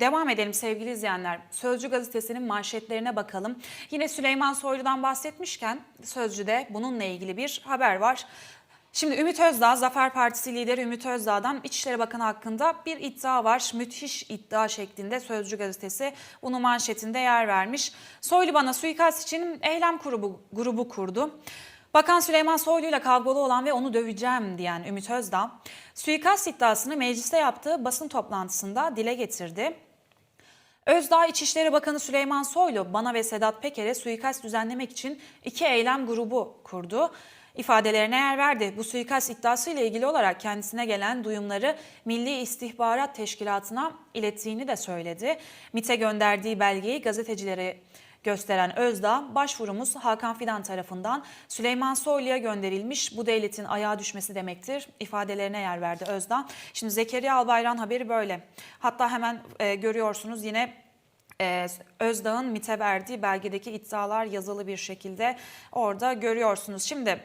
Devam edelim sevgili izleyenler. Sözcü gazetesinin manşetlerine bakalım. Yine Süleyman Soylu'dan bahsetmişken Sözcü'de bununla ilgili bir haber var. Şimdi Ümit Özdağ, Zafer Partisi lideri Ümit Özdağ'dan İçişleri Bakanı hakkında bir iddia var. Müthiş iddia şeklinde Sözcü gazetesi bunu manşetinde yer vermiş. Soylu bana suikast için eylem grubu, grubu kurdu. Bakan Süleyman Soylu ile kavgalı olan ve onu döveceğim diyen Ümit Özdağ, suikast iddiasını mecliste yaptığı basın toplantısında dile getirdi. Özdağ İçişleri Bakanı Süleyman Soylu bana ve Sedat Peker'e suikast düzenlemek için iki eylem grubu kurdu. İfadelerine yer verdi. Bu suikast iddiası ile ilgili olarak kendisine gelen duyumları Milli İstihbarat Teşkilatı'na ilettiğini de söyledi. MİT'e gönderdiği belgeyi gazetecilere gösteren Özdağ, başvurumuz Hakan Fidan tarafından Süleyman Soylu'ya gönderilmiş bu devletin ayağa düşmesi demektir ifadelerine yer verdi Özdağ. Şimdi Zekeriya Albayrak haberi böyle. Hatta hemen e, görüyorsunuz yine e, Özdağ'ın MİT'e verdiği belgedeki iddialar yazılı bir şekilde orada görüyorsunuz. Şimdi